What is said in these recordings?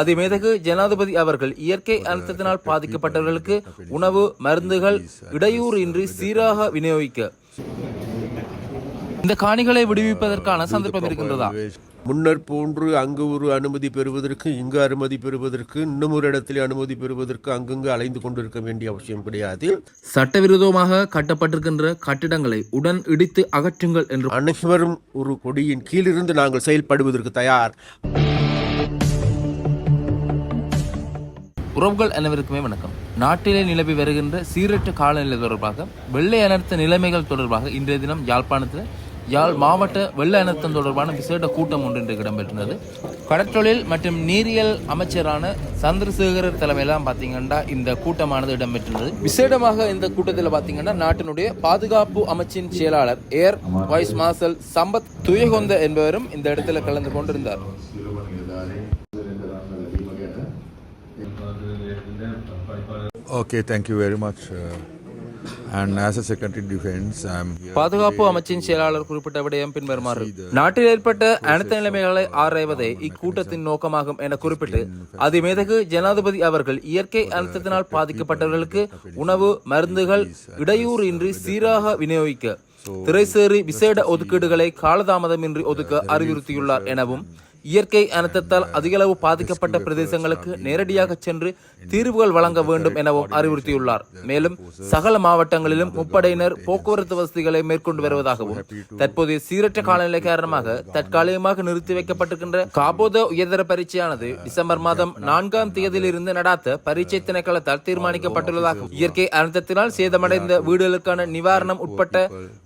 அதிமேதகு ஜனாதிபதி அவர்கள் இயற்கை அனர்த்தத்தினால் பாதிக்கப்பட்டவர்களுக்கு உணவு மருந்துகள் இடையூறின்றி சீராக விநியோகிக்க. இந்த காணிகளை விடுவிப்பதற்கான சந்தர்ப்பம் இருக்கின்றதா? முன்னர் போன்று அங்கு ஒரு அனுமதி பெறுவதற்கு இங்கு அனுமதி பெறுவதற்கு இன்னும் ஒரு இடத்தில் அனுமதி பெறுவதற்கு அங்கங்கு அலைந்து கொண்டிருக்க வேண்டிய அவசியம் கிடையாது. சட்டவிரோதமாக கட்டப்பட்டிருக்கின்ற கட்டிடங்களை உடன் இடித்து அகற்றுங்கள் என்று அனைவரும் ஒரு கொடியின் கீழிருந்து நாங்கள் செயல்படுவதற்கு தயார். உறவுகள் அனைவருக்குமே வணக்கம். நாட்டிலே நிலவி வருகின்ற சீரற்ற காலநிலை தொடர்பாக வெள்ளை அனர்த்த நிலைமைகள் தொடர்பாக இன்றைய தினம் யாழ்ப்பாணத்தில் யாழ் மாவட்ட வெள்ள அனர்த்தம் தொடர்பான விசேட கூட்டம் ஒன்று இன்று இடம்பெற்றது கடற்றொழில் மற்றும் நீரியல் அமைச்சரான சந்திரசேகரர் தலைமையிலாம் பார்த்தீங்கன்னா இந்த கூட்டமானது இடம்பெற்றது விசேடமாக இந்த கூட்டத்தில் பார்த்தீங்கன்னா நாட்டினுடைய பாதுகாப்பு அமைச்சின் செயலாளர் air vice marshal Sampath Thuyacontha என்பவரும் இந்த இடத்துல கலந்து கொண்டிருந்தார். Okay thank you very much Uh. பாதுகாப்பு அமைச்சின் செயலாளர் குறிப்பிட்ட விடயம் பின்வருமாறு நாட்டில் ஏற்பட்ட அனைத்து நிலைமைகளை ஆராய்வதே இக்கூட்டத்தின் நோக்கமாகும் என குறிப்பிட்டு அதிமேதகு ஜனாதிபதி அவர்கள் இயற்கை அனர்த்தத்தினால் பாதிக்கப்பட்டவர்களுக்கு உணவு மருந்துகள் இடையூறின்றி சீராக விநியோகிக்க திரைசேரி விசேட ஒதுக்கீடுகளை காலதாமதமின்றி ஒதுக்க அறிவுறுத்தியுள்ளார் எனவும் இயற்கை அனர்த்தத்தால் அதிகளவு பாதிக்கப்பட்ட பிரதேசங்களுக்கு நேரடியாக சென்று தீர்வுகள் வழங்க வேண்டும் எனவும் அறிவுறுத்தியுள்ளார். மேலும் சகல மாவட்டங்களிலும் முப்படையினர் போக்குவரத்து வசதிகளை மேற்கொண்டு வருவதாகவும் தற்போதைய சீரற்ற காலநிலை காரணமாக தற்காலிகமாக நிறுத்தி வைக்கப்பட்டிருக்கின்ற காபோத உயர்தர பரீட்சையானது டிசம்பர் மாதம் நான்காம் தேதியிலிருந்து நடாத்த பரீட்சை திணைக்களத்தால் தீர்மானிக்கப்பட்டுள்ளதாகவும் இயற்கை அனர்த்தத்தினால் சேதமடைந்த வீடுகளுக்கான நிவாரணம் உட்பட்ட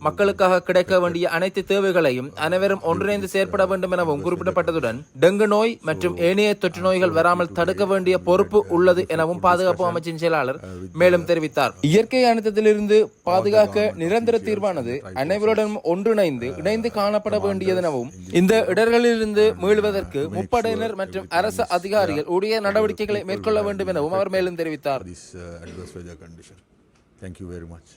மக்களுக்காக கிடைக்க வேண்டிய அனைத்து தேவைகளையும் அனைவரும் ஒன்றிணைந்து செயற்பட வேண்டும் எனவும் குறிப்பிடப்பட்டதுடன் டெங்கு நோய் மற்றும் ஏனைய தொற்று நோய்கள் வராமல் தடுக்க வேண்டிய பொறுப்பு உள்ளது எனவும் பாதுகாப்பு அமைச்சின் செயலாளர் மேலும் தெரிவித்தார். இயற்கை அனர்த்தத்திலிருந்து பாதுகாக்க நிரந்தர தீர்வானது அனைவருடனும் ஒன்றிணைந்து இணைந்து காணப்பட வேண்டியதெனவும் இந்த இடர்களிலிருந்து மீள்வதற்கு முப்படையினர் மற்றும் அரசு அதிகாரிகள் உரிய நடவடிக்கைகளை மேற்கொள்ள வேண்டும் எனவும் அவர் மேலும் தெரிவித்தார். Condition. Thank you very much.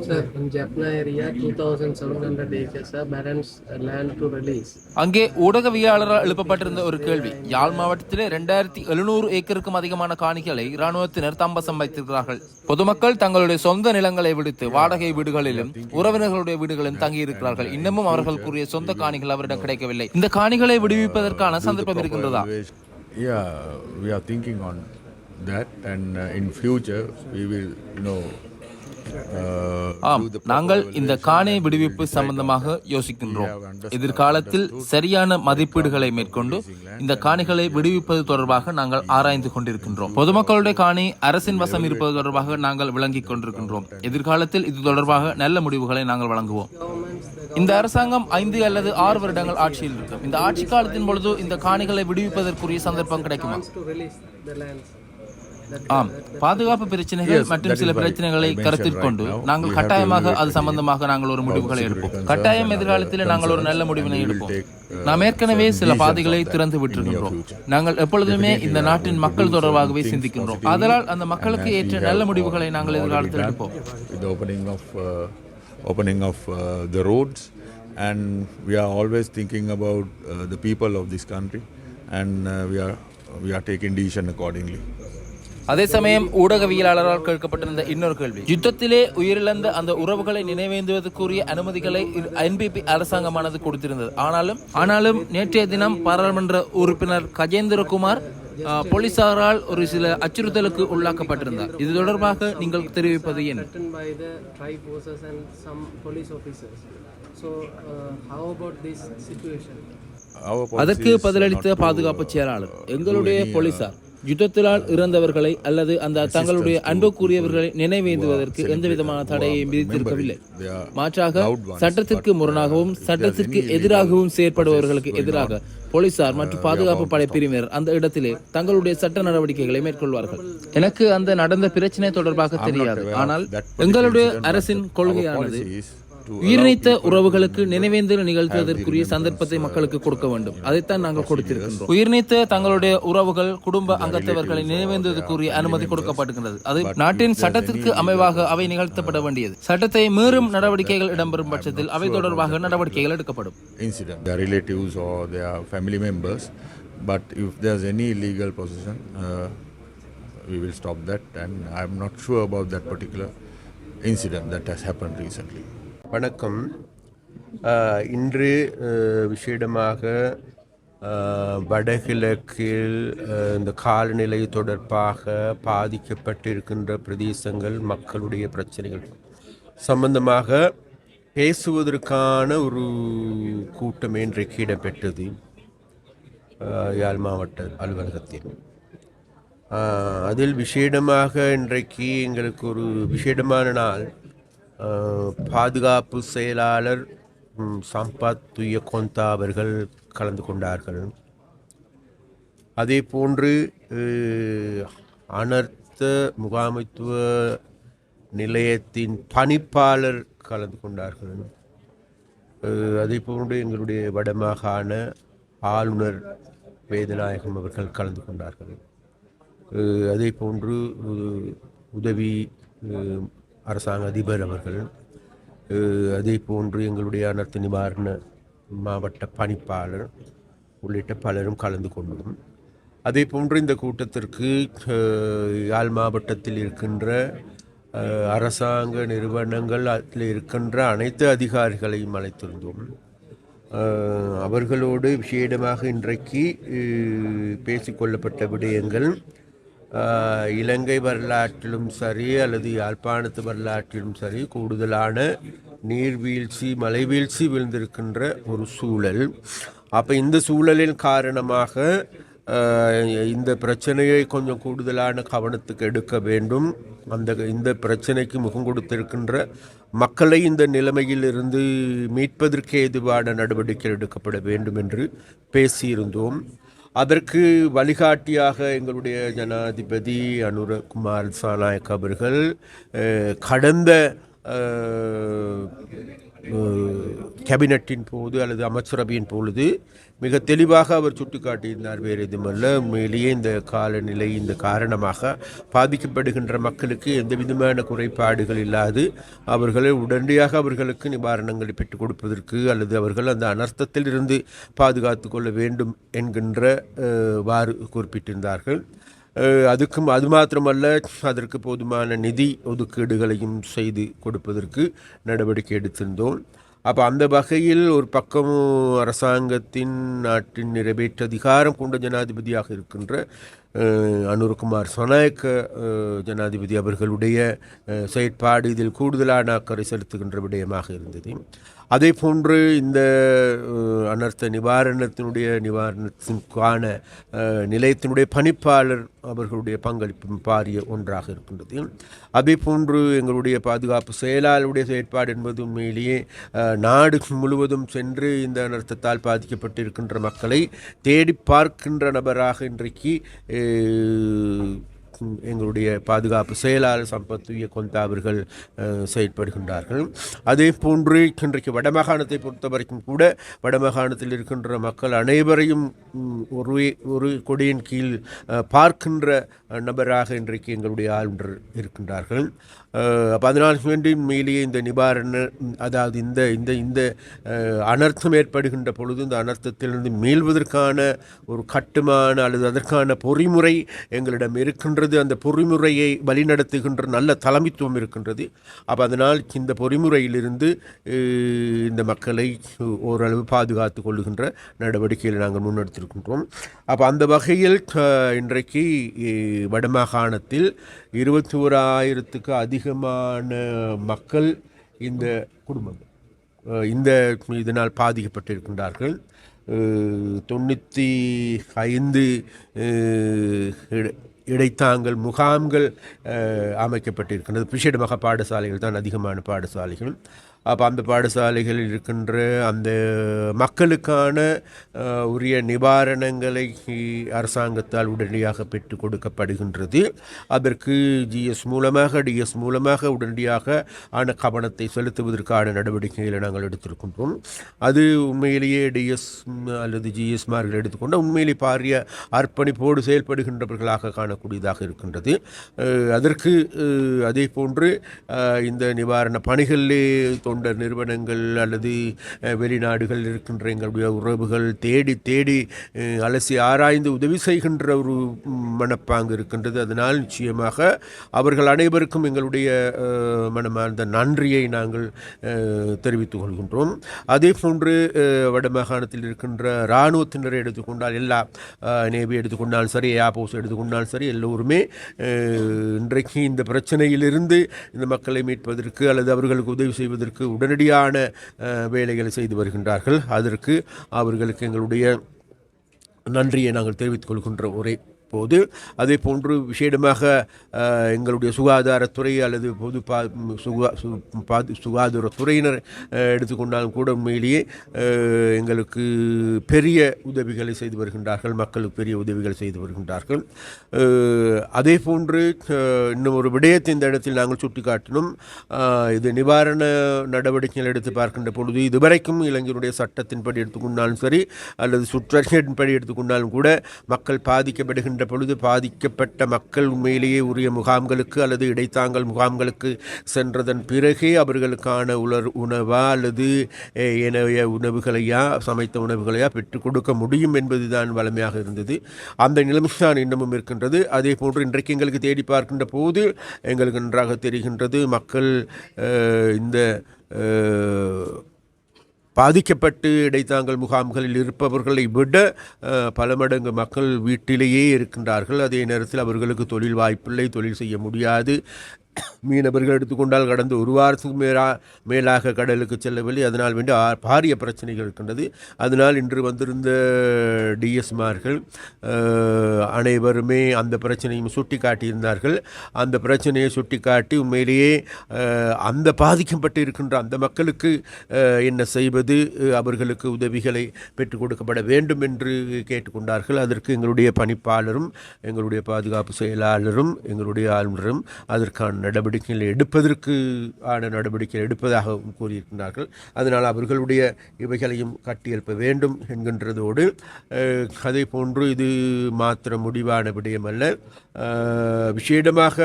Sir, in Jaffna area, 2,700 acres, sir, balance uh, land to release. அங்கே ஊடகவியலாளரால் எழுப்பப்பட்டிருந்த ஒரு கேள்வி யாழ் மாவட்டத்திலே இரண்டாயிரத்தி எழுநூறு ஏக்கருக்கும் அதிகமான காணிகளை இராணுவத்தினர் தம்பசம் வைத்திருக்கிறார்கள் பொதுமக்கள் தங்களுடைய சொந்த நிலங்களை விடுத்து வாடகை வீடுகளிலும் உறவினர்களுடைய வீடுகளிலும் தங்கியிருக்கிறார்கள் இன்னமும் அவர்கள் கூறிய சொந்த காணிகள் அவரிடம் கிடைக்கவில்லை இந்த காணிகளை விடுவிப்பதற்கான சந்தர்ப்பம் இருக்கின்றதா Yeah, we are thinking on that, and uh, in future we will, you know. ஆம் நாங்கள் இந்த காணி விடுவிப்பு சம்பந்தமாக யோசிக்கின்றோம். எதிர்காலத்தில் சரியான மதிப்பீடுகளை மேற்கொண்டு இந்த காணிகளை விடுவிப்பது தொடர்பாக நாங்கள் ஆராய்ந்து கொண்டிருக்கின்றோம். பொதுமக்களுடைய காணி அரசின் வசம் இருப்பது தொடர்பாக நாங்கள் விளங்கிக் கொண்டிருக்கின்றோம். எதிர்காலத்தில் இது தொடர்பாக நல்ல முடிவுகளை நாங்கள் வழங்குவோம். இந்த அரசாங்கம் ஐந்து அல்லது ஆறு வருடங்கள் ஆட்சியில் இருக்கும். இந்த ஆட்சி காலத்தின் பொழுது இந்த காணிகளை விடுவிப்பதற்குரிய சந்தர்ப்பம் கிடைக்குமா? ஆம். பாதுகாப்பு பிரச்சனைகள் மற்றும் சில பிரச்சனைகளை கருத்தில் கொண்டு நாங்கள் கட்டாயமாக அது சம்பந்தமாக நாங்கள் ஒரு முடிவுகளை எடுப்போம். கட்டாயம் எதிர்காலத்தில் நாங்கள் ஒரு நல்ல முடிவினை எடுப்போம். நாம் ஏற்கனவே சில பாதைகளை திறந்து விட்டிருக்கின்றோம். நாங்கள் எப்பொழுதுமே இந்த நாட்டின் மக்கள் தொடர்பாகவே சிந்திக்கின்றோம். அதனால் அந்த மக்களுக்கு ஏற்ற நல்ல முடிவுகளை நாங்கள் எதிர்காலத்தில் எடுப்போம். uh, opening of uh, the roads. And we are always thinking about uh, the people of this country. And uh, we are we are taking decision accordingly. அதே சமயம் ஊடகவியலாளரால் கேட்கப்பட்டிருந்த இன்னொரு கேள்வி. யுத்தத்திலே உயிரிழந்த அந்த உறவுகளை நினைவேந்துவதற்குரிய அனுமதிகளை என்பிபி அரசாங்கமானது கொடுத்திருந்தது. ஆனாலும் ஆனாலும் நேற்றைய தினம் பாராளுமன்ற உறுப்பினர் கஜேந்திரகுமார் போலீசாரால் ஒரு சில அச்சுறுத்தலுக்கு உள்ளாக்கப்பட்டிருந்தார். இது தொடர்பாக நீங்கள் தெரிவிப்பது என்ன? Uh, அதற்கு பதிலளித்த பாதுகாப்பு uh, செயலாளர் do எங்களுடைய uh, போலீசார் யுத்தத்தினால் இறந்தவர்களை அல்லது அந்த தங்களுடைய அன்புக்குரியவர்களை நினைவேந்துவதற்கு எந்த விதமான தடையையும் விதித்திருக்கவில்லை. மாற்றாக சட்டத்திற்கு முரணாகவும் சட்டத்திற்கு எதிராகவும் செயற்படுபவர்களுக்கு எதிராக போலீசார் மற்றும் பாதுகாப்பு படை பிரிவினர் அந்த இடத்திலே தங்களுடைய சட்ட நடவடிக்கைகளை மேற்கொள்வார்கள். எனக்கு அந்த நடந்த பிரச்சனை தொடர்பாக தெரியாது. ஆனால் எங்களுடைய அரசின் கொள்கையானது உயிர்நீத்த உறவுகளுக்கு நினைவேந்தல் நிகழ்த்துவதற்குரிய சந்தர்ப்பத்தை மக்களுக்கு uh, கொடுக்க வேண்டும் அதைத்தான் நாங்கள். கொடுத்திருக்கின்றோம் உயிர்நீத்த தங்களுடைய உறவுகள் குடும்ப அங்கத்தவர்களை நினைவேந்ததற்குரிய அனுமதி கொடுக்கப்படுகின்றது. அது நாட்டின் சட்டத்திற்கு அமைவாக அவை uh, நிகழ்த்தப்பட வேண்டியது சட்டத்தை மீறும் நடவடிக்கைகள் இடம்பெறும் பட்சத்தில் அவை தொடர்பாக நடவடிக்கைகள் எடுக்கப்படும் incident, their relatives or their family members. But if there's any illegal possession, uh, we will stop that. And I'm not sure about that particular incident that has happened recently. வணக்கம். இன்று விசேடமாக வடகிழக்கில் இந்த காலநிலை தொடர்பாக பாதிக்கப்பட்டிருக்கின்ற பிரதேசங்கள் மக்களுடைய பிரச்சனைகள் சம்பந்தமாக பேசுவதற்கான ஒரு கூட்டம் இன்றைக்கு இடம்பெற்றது. யாழ் மாவட்ட அலுவலகத்தில். அதில் விசேடமாக இன்றைக்கு எங்களுக்கு ஒரு விசேடமான நாள். பாதுகாப்பு செயலாளர் ம், சம்பத் துய அவர்கள் கலந்து கொண்டார்கள். அதே போன்று அனர்த்த முகாமைத்துவ நிலையத்தின் பணிப்பாளர் கலந்து கொண்டார்கள். அதே போன்று எங்களுடைய வடமாகாண ஆளுநர் வேதநாயகம் அவர்கள் கலந்து கொண்டார்கள். அதே போன்று உதவி அரசாங்க அதிபர் அவர்கள் அதே போன்று எங்களுடைய அனர்த்த நிவாரண மாவட்ட பணிப்பாளர் உள்ளிட்ட பலரும் கலந்து கொண்டோம். அதே போன்று இந்த கூட்டத்திற்கு யாழ் மாவட்டத்தில் இருக்கின்ற அரசாங்க நிறுவனங்கள் அதில் இருக்கின்ற அனைத்து அதிகாரிகளையும் அழைத்திருந்தோம். அவர்களோடு விசேடமாக இன்றைக்கு பேசிக்கொள்ளப்பட்ட விடயங்கள் இலங்கை வரலாற்றிலும் சரி அல்லது யாழ்ப்பாணத்து வரலாற்றிலும் சரி கூடுதலான நீர்வீழ்ச்சி மலைவீழ்ச்சி விழுந்திருக்கின்ற ஒரு சூழல். அப்போ இந்த சூழலின் காரணமாக இந்த பிரச்சனையை கொஞ்சம் கூடுதலான கவனத்துக்கு எடுக்க வேண்டும். அந்த இந்த பிரச்சனைக்கு முகம் கொடுத்திருக்கின்ற மக்களை இந்த நிலைமையிலிருந்து மீட்பதற்கு ஏதுவான நடவடிக்கை எடுக்கப்பட வேண்டும் என்று பேசியிருந்தோம். அதற்கு வழிகாட்டியாக எங்களுடைய ஜனாதிபதி அனுரகுமார் சாநாயக் அவர்கள் கடந்த கேபினட்டின் போது அல்லது அமைச்சரவையின் பொழுது மிக தெளிவாக அவர் சுட்டிக்காட்டியிருந்தார் வேறு எதுவுமல்ல உண்மையிலேயே இந்த காலநிலை இந்த காரணமாக பாதிக்கப்படுகின்ற மக்களுக்கு எந்த விதமான குறைபாடுகள் இல்லாது அவர்களை உடனடியாக அவர்களுக்கு நிவாரணங்களை பெற்றுக் கொடுப்பதற்கு அல்லது அவர்கள் அந்த அனர்த்தத்தில் இருந்து பாதுகாத்து கொள்ள வேண்டும் என்கின்ற வாறு குறிப்பிட்டிருந்தார்கள். அதுக்கும் அது மாத்திரமல்ல அதற்கு போதுமான நிதி ஒதுக்கீடுகளையும் செய்து கொடுப்பதற்கு நடவடிக்கை எடுத்திருந்தோம். அப்போ அந்த வகையில் ஒரு பக்கம் அரசாங்கத்தின் நாட்டின் நிறைவேற்று அதிகாரம் கொண்ட ஜனாதிபதியாக இருக்கின்ற அஹ், அனுர்குமார் ஜனாதிபதி அவர்களுடைய செயற்பாடு இதில் கூடுதலான அக்கறை செலுத்துகின்ற விடயமாக இருந்தது. அதே போன்று இந்த அனர்த்த நிவாரணத்தினுடைய நிவாரணத்திற்கான நிலையத்தினுடைய பணிப்பாளர் அவர்களுடைய பங்களிப்பு பாரிய ஒன்றாக இருக்கின்றது. அதே போன்று எங்களுடைய பாதுகாப்பு செயலாளருடைய செயற்பாடு என்பது உண்மையிலேயே நாடு முழுவதும் சென்று இந்த அனர்த்தத்தால் பாதிக்கப்பட்டிருக்கின்ற மக்களை தேடி பார்க்கின்ற நபராக இன்றைக்கு எங்களுடைய பாதுகாப்பு செயலாளர் சம்பத் துய கொந்தா அவர்கள் செயற்படுகின்றார்கள். அதே போன்று இன்றைக்கு வடமாகாணத்தை பொறுத்தவரைக்கும் கூட வடமாகாணத்தில் இருக்கின்ற மக்கள் அனைவரையும் ஒரு ஒரு கொடியின் கீழ் பார்க்கின்ற நபராக இன்றைக்கு எங்களுடைய ஆளுநர் இருக்கின்றார்கள். அப்ப அதனால் மேலேயே இந்த நிவாரண அதாவது இந்த இந்த இந்த அனர்த்தம் ஏற்படுகின்ற பொழுது இந்த அனர்த்தத்திலிருந்து மீள்வதற்கான ஒரு கட்டுமான அல்லது அதற்கான பொறிமுறை எங்களிடம் இருக்கின்றது. அந்த பொறிமுறையை வழிநடத்துகின்ற நல்ல தலைமைத்துவம் இருக்கின்றது. அப்போ அதனால் இந்த பொறிமுறையிலிருந்து இந்த மக்களை ஓரளவு பாதுகாத்து கொள்ளுகின்ற நடவடிக்கைகளை நாங்கள் முன்னெடுத்திருக்கின்றோம். அப்போ அந்த வகையில் இன்றைக்கு வடமாகாணத்தில் இருபத்தி ஓராயிரத்துக்கு அதிகமான மக்கள் இந்த குடும்பங்கள் இந்த இதனால் பாதிக்கப்பட்டிருக்கின்றார்கள். தொண்ணூற்றி ஐந்து அஹ், இடைத்தாங்கல் முகாம்கள் அமைக்கப்பட்டிருக்கின்றது. பிஷேடமாக பாடசாலைகள் தான் அதிகமான பாடசாலைகள் அப்போ அந்த பாடசாலைகளில் இருக்கின்ற அந்த மக்களுக்கான உரிய நிவாரணங்களை அரசாங்கத்தால் உடனடியாக பெற்று கொடுக்கப்படுகின்றது. அதற்கு ஜிஎஸ் மூலமாக டிஎஸ் மூலமாக உடனடியாக ஆன கவனத்தை செலுத்துவதற்கான நடவடிக்கைகளை நாங்கள் எடுத்திருக்கின்றோம். அது உண்மையிலேயே டிஎஸ் அல்லது ஜிஎஸ்மார்கள் எடுத்துக்கொண்டால் உண்மையிலே பாரிய அர்ப்பணிப்போடு செயல்படுகின்றவர்களாக காணக்கூடியதாக இருக்கின்றது. அதற்கு அதே போன்று இந்த நிவாரண பணிகளிலே தொண்டர் நிறுவனங்கள் அல்லது வெளிநாடுகள் இருக்கின்ற எங்களுடைய உறவுகள் தேடி தேடி அலசி ஆராய்ந்து உதவி செய்கின்ற ஒரு மனப்பாங்கு இருக்கின்றது. அதனால் நிச்சயமாக அவர்கள் அனைவருக்கும் எங்களுடைய மனமார்ந்த நன்றியை நாங்கள் தெரிவித்துக் கொள்கின்றோம். அதே போன்று வடமாகாணத்தில் இருக்கின்ற இராணுவத்தினரை எடுத்துக்கொண்டால் எல்லா நேவி எடுத்துக்கொண்டாலும் சரி ஏர்போர்ஸ் எடுத்துக்கொண்டாலும் சரி எல்லோருமே இன்றைக்கு இந்த பிரச்சனையிலிருந்து இந்த மக்களை மீட்பதற்கு அல்லது அவர்களுக்கு உதவி செய்வதற்கு உடனடியான வேலைகளை செய்து வருகின்றார்கள். அதற்கு அவர்களுக்கு எங்களுடைய நன்றியை நாங்கள் தெரிவித்துக் கொள்கின்ற ஒரே போது அதே போன்று விசேடமாக எங்களுடைய சுகாதாரத்துறை அல்லது பொது பா சுகா சு சுகாதாரத்துறையினர் எடுத்துக்கொண்டாலும் கூட உண்மையிலேயே எங்களுக்கு பெரிய உதவிகளை செய்து வருகின்றார்கள் மக்களுக்கு பெரிய உதவிகளை செய்து வருகின்றார்கள். அதே போன்று இன்னும் ஒரு விடயத்தை இந்த இடத்தில் நாங்கள் சுட்டிக்காட்டினோம். இது நிவாரண நடவடிக்கைகள் எடுத்து பார்க்கின்ற பொழுது இதுவரைக்கும் இளைஞருடைய சட்டத்தின்படி எடுத்துக்கொண்டாலும் சரி அல்லது சுற்றறிக்கையின்படி எடுத்துக்கொண்டாலும் கூட மக்கள் பாதிக்கப்படுகின்ற பொழுது பாதிக்கப்பட்ட மக்கள் உண்மையிலேயே உரிய முகாம்களுக்கு அல்லது இடைத்தாங்கல் முகாம்களுக்கு சென்றதன் பிறகே அவர்களுக்கான உலர் உணவா அல்லது எனவே உணவுகளையா சமைத்த உணவுகளையா பெற்றுக் கொடுக்க முடியும் என்பதுதான் வளமையாக இருந்தது. அந்த நிலைமை தான் இன்னமும் இருக்கின்றது. அதே போன்று இன்றைக்கு எங்களுக்கு தேடி பார்க்கின்ற போது எங்களுக்கு நன்றாக தெரிகின்றது. மக்கள் இந்த பாதிக்கப்பட்டு இடைத்தாங்கல் முகாம்களில் இருப்பவர்களை விட பல மடங்கு மக்கள் வீட்டிலேயே இருக்கின்றார்கள். அதே நேரத்தில் அவர்களுக்கு தொழில் வாய்ப்பில்லை தொழில் செய்ய முடியாது. மீனவர்கள் எடுத்துக்கொண்டால் கடந்த ஒரு வாரத்துக்கு மேலா மேலாக கடலுக்கு செல்லவில்லை. அதனால் வேண்டி பாரிய பிரச்சனைகள் இருக்கின்றது. அதனால் இன்று வந்திருந்த டிஎஸ்மார்கள் அனைவருமே அந்த பிரச்சனையும் சுட்டி காட்டியிருந்தார்கள் அந்த பிரச்சனையை சுட்டி காட்டி உண்மையிலேயே அந்த பாதிக்கப்பட்டு இருக்கின்ற அந்த மக்களுக்கு என்ன செய்வது? அவர்களுக்கு உதவிகளை பெற்றுக் கொடுக்கப்பட வேண்டும் என்று கேட்டுக்கொண்டார்கள். அதற்கு எங்களுடைய பணிப்பாளரும் எங்களுடைய பாதுகாப்பு செயலாளரும் எங்களுடைய ஆளுநரும் அதற்கான நடவடிக்கைகளை எடுப்பதற்கு ஆன நடவடிக்கை எடுப்பதாகவும் கூறியிருக்கிறார்கள். அதனால் அவர்களுடைய இவைகளையும் கட்டியெழுப்ப வேண்டும் என்கின்றதோடு அஹ், அதே போன்று இது மாத்திர முடிவான விடயமல்ல. விசேடமாக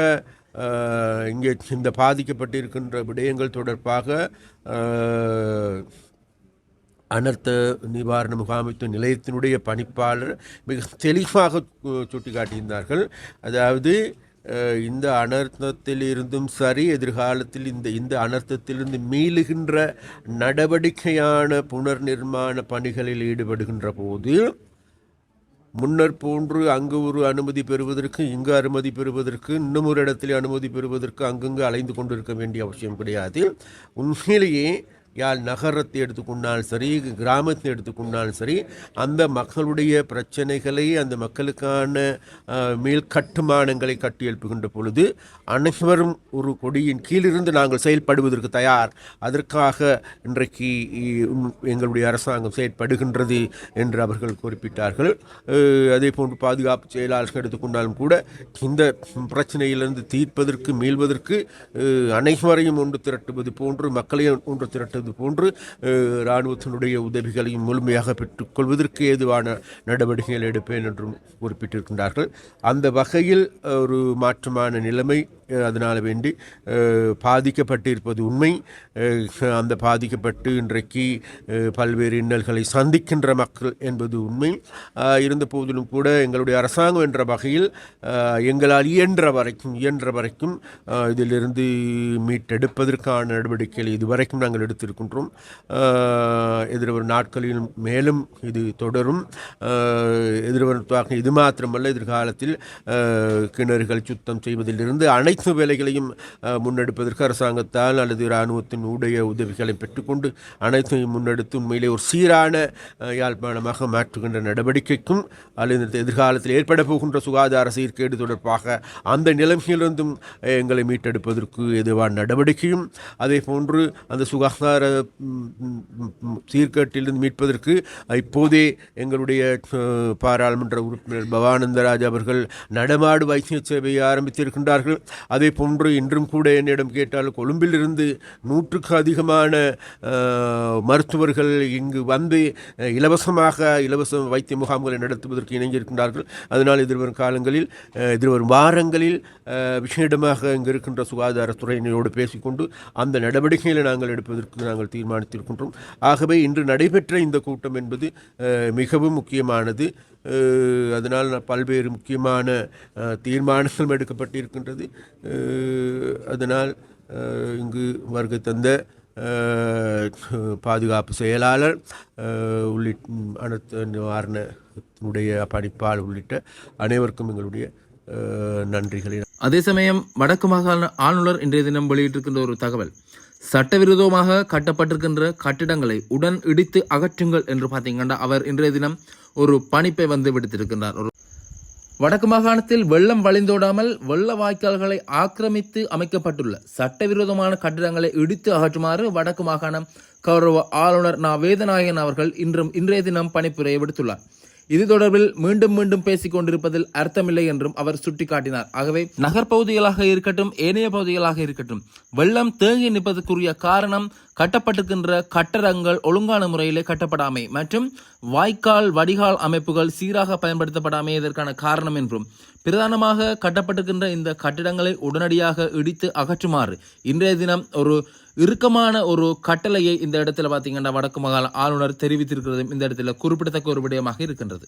இங்கே இந்த பாதிக்கப்பட்டிருக்கின்ற விடயங்கள் தொடர்பாக அனர்த்த நிவாரண முகாமைத்துவ நிலையத்தினுடைய பணிப்பாளர் மிக தெளிவாக சுட்டிக்காட்டியிருந்தார்கள். அதாவது இந்த அனர்த்தத்திலிருந்தும் சரி எதிர்காலத்தில் இந்த இந்த அனர்த்தத்திலிருந்து மீளுகின்ற நடவடிக்கையான புனர் நிர்மாண பணிகளில் ஈடுபடுகின்ற போது முன்னர் போன்று அங்கு ஒரு அனுமதி பெறுவதற்கு இங்கு அனுமதி பெறுவதற்கு இன்னும் ஒரு இடத்தில் அனுமதி பெறுவதற்கு அங்கங்கு அலைந்து கொண்டிருக்க வேண்டிய அவசியம் கிடையாது. உண்மையிலேயே யாழ் நகரத்தை எடுத்துக்கொண்டாலும் சரி கிராமத்தை எடுத்துக்கொண்டாலும் சரி அந்த மக்களுடைய பிரச்சனைகளை அந்த மக்களுக்கான மேல் கட்டுமானங்களை கட்டியெழுப்புகின்ற பொழுது அனைவரும் ஒரு கொடியின் கீழிருந்து நாங்கள் செயல்படுவதற்கு தயார். அதற்காக இன்றைக்கு எங்களுடைய அரசாங்கம் செயற்படுகின்றது என்று அவர்கள் குறிப்பிட்டார்கள். அதே போன்று பாதுகாப்பு செயலாளர்கள் எடுத்துக்கொண்டாலும் கூட இந்த பிரச்சனையிலிருந்து தீர்ப்பதற்கு மீள்வதற்கு அனைவரையும் ஒன்று திரட்டுவது போன்று மக்களையும் ஒன்று திரட்டுவது போன்று இராணுவத்தினுடைய உதவிகளையும் முழுமையாக பெற்றுக்கொள்வதற்கு ஏதுவான நடவடிக்கைகள் எடுப்பேன் என்றும் குறிப்பிட்டிருக்கின்றார்கள். அந்த வகையில் ஒரு மாற்றமான நிலைமை அதனால் வேண்டி பாதிக்கப்பட்டிருப்பது உண்மை. அந்த பாதிக்கப்பட்டு இன்றைக்கு பல்வேறு இன்னல்களை சந்திக்கின்ற மக்கள் என்பது உண்மை. இருந்தபோதிலும் இருந்த போதிலும் கூட எங்களுடைய அரசாங்கம் என்ற வகையில் எங்களால் இயன்ற வரைக்கும் இயன்ற வரைக்கும் இதிலிருந்து மீட்டெடுப்பதற்கான நடவடிக்கைகள் இதுவரைக்கும் நாங்கள் எடுத்திருக்கின்றோம். எதிர்வரும் நாட்களில் மேலும் இது தொடரும். எதிர்வரும் இது மாத்திரமல்ல. எதிர்காலத்தில் கிணறுகள் சுத்தம் செய்வதிலிருந்து அனை அனைத்து வேலைகளையும் முன்னெடுப்பதற்கு அரசாங்கத்தால் அல்லது இராணுவத்தின் உடைய உதவிகளை பெற்றுக்கொண்டு அனைத்தையும் முன்னெடுத்து உண்மையிலே ஒரு சீரான யாழ்ப்பாணமாக மாற்றுகின்ற நடவடிக்கைக்கும் அல்லது எதிர்காலத்தில் ஏற்பட போகின்ற சுகாதார சீர்கேடு தொடர்பாக அந்த நிலைமையிலிருந்தும் எங்களை மீட்டெடுப்பதற்கு எதுவான நடவடிக்கையும் அதே போன்று அந்த சுகாதார சீர்கேட்டிலிருந்து மீட்பதற்கு இப்போதே எங்களுடைய பாராளுமன்ற உறுப்பினர் பவானந்தராஜ் அவர்கள் நடமாடு வைத்திய சேவையை ஆரம்பித்திருக்கின்றார்கள். அதே போன்று இன்றும் கூட என்னிடம் கேட்டால் கொழும்பிலிருந்து நூற்றுக்கு அதிகமான மருத்துவர்கள் இங்கு வந்து இலவசமாக இலவச வைத்திய முகாம்களை நடத்துவதற்கு இணைஞ்சிருக்கின்றார்கள் அதனால் எதிர்வரும் காலங்களில் எதிர்வரும் வாரங்களில் விஷயமாக இங்கு இருக்கின்ற சுகாதாரத்துறையினரோடு பேசிக்கொண்டு அந்த நடவடிக்கைகளை நாங்கள் எடுப்பதற்கு நாங்கள் தீர்மானித்திருக்கின்றோம். ஆகவே இன்று நடைபெற்ற இந்த கூட்டம் என்பது மிகவும் முக்கியமானது. அதனால் பல்வேறு முக்கியமான அஹ், தீர்மானங்களும் எடுக்கப்பட்டிருக்கின்றது. அதனால் இங்கு வருகை தந்த பாதுகாப்பு செயலாளர் அஹ், உள்ளிட்ட அனைத்து நிவாரணத்தினுடைய பணிப்பாளர் உள்ளிட்ட அனைவருக்கும் எங்களுடைய நன்றிகளை அதே சமயம் வடக்கு மாகாண ஆளுநர் இன்றைய தினம் வெளியிட்டிருக்கின்ற ஒரு தகவல். சட்டவிரோதமாக கட்டப்பட்டிருக்கின்ற கட்டிடங்களை உடன் இடித்து அகற்றுங்கள் என்று பார்த்தீங்கன்னா அவர் இன்றைய தினம் ஒரு பணிப்பை வந்து விடுத்திருக்கின்றார். ஒரு வடக்கு மாகாணத்தில் வெள்ளம் வழிந்தோடாமல் வெள்ள வாய்க்கால்களை ஆக்கிரமித்து அமைக்கப்பட்டுள்ள சட்டவிரோதமான கட்டிடங்களை இடித்து அகற்றுமாறு வடக்கு மாகாணம் கௌரவ ஆளுநர் நா. வேதநாயகன் அவர்கள் இன்றும் இன்றைய தினம் பணிப்புரையை விடுத்துள்ளார். இது தொடர்பில் மீண்டும் மீண்டும் பேசிக் கொண்டிருப்பதில் அர்த்தமில்லை என்றும் அவர் சுட்டிக்காட்டினார். ஆகவே நகர்ப்பகுதிகளாக இருக்கட்டும் ஏனைய பகுதிகளாக இருக்கட்டும் வெள்ளம் தேங்கி நிற்பதற்குரிய காரணம் கட்டப்பட்டிருக்கின்ற கட்டடங்கள் ஒழுங்கான முறையிலே கட்டப்படாமை மற்றும் வாய்க்கால் வடிகால் அமைப்புகள் சீராக பயன்படுத்தப்படாமை இதற்கான காரணம் என்றும் பிரதானமாக கட்டப்பட்டிருக்கின்ற இந்த கட்டிடங்களை உடனடியாக இடித்து அகற்றுமாறு இன்றைய தினம் ஒரு இறுக்கமான ஒரு கட்டளையை இந்த இடத்துல பார்த்தீங்கன்னா வடக்கு மாகாண ஆளுநர் தெரிவித்திருக்கிறதும் இந்த இடத்துல குறிப்பிடத்தக்க ஒரு விடயமாக இருக்கின்றது.